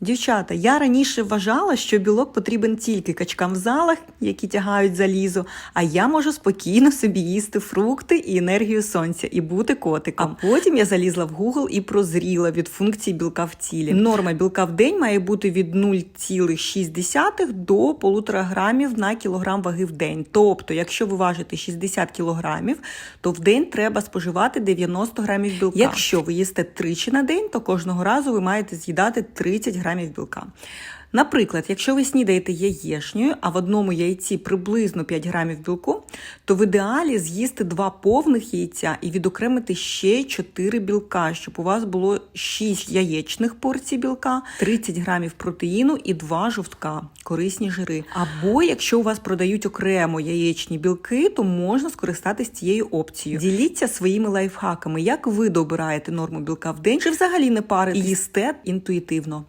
Дівчата, я раніше вважала, що білок потрібен тільки качкам в залах, які тягають залізо, а я можу спокійно собі їсти фрукти і енергію сонця і бути котиком. А потім я залізла в Google і прозріла від функції білка в тілі. Норма білка в день має бути від 0,6 до 1,5 грамів на кілограм ваги в день. Тобто, якщо ви важите 60 кілограмів, то в день треба споживати 90 грамів білка. Якщо ви їсте тричі на день, то кожного разу ви маєте з'їдати 30 грамів білка. Наприклад, якщо ви снідаєте яєшнею, а в одному яйці приблизно 5 грамів білку, то в ідеалі з'їсти два повних яйця і відокремити ще 4 білка, щоб у вас було 6 яєчних порцій білка, 30 грамів протеїну і 2 жовтка, корисні жири. Або якщо у вас продають окремо яєчні білки, то можна скористатись цією опцією. Діліться своїми лайфхаками, як ви добираєте норму білка в день, чи взагалі не парите і їсте інтуїтивно.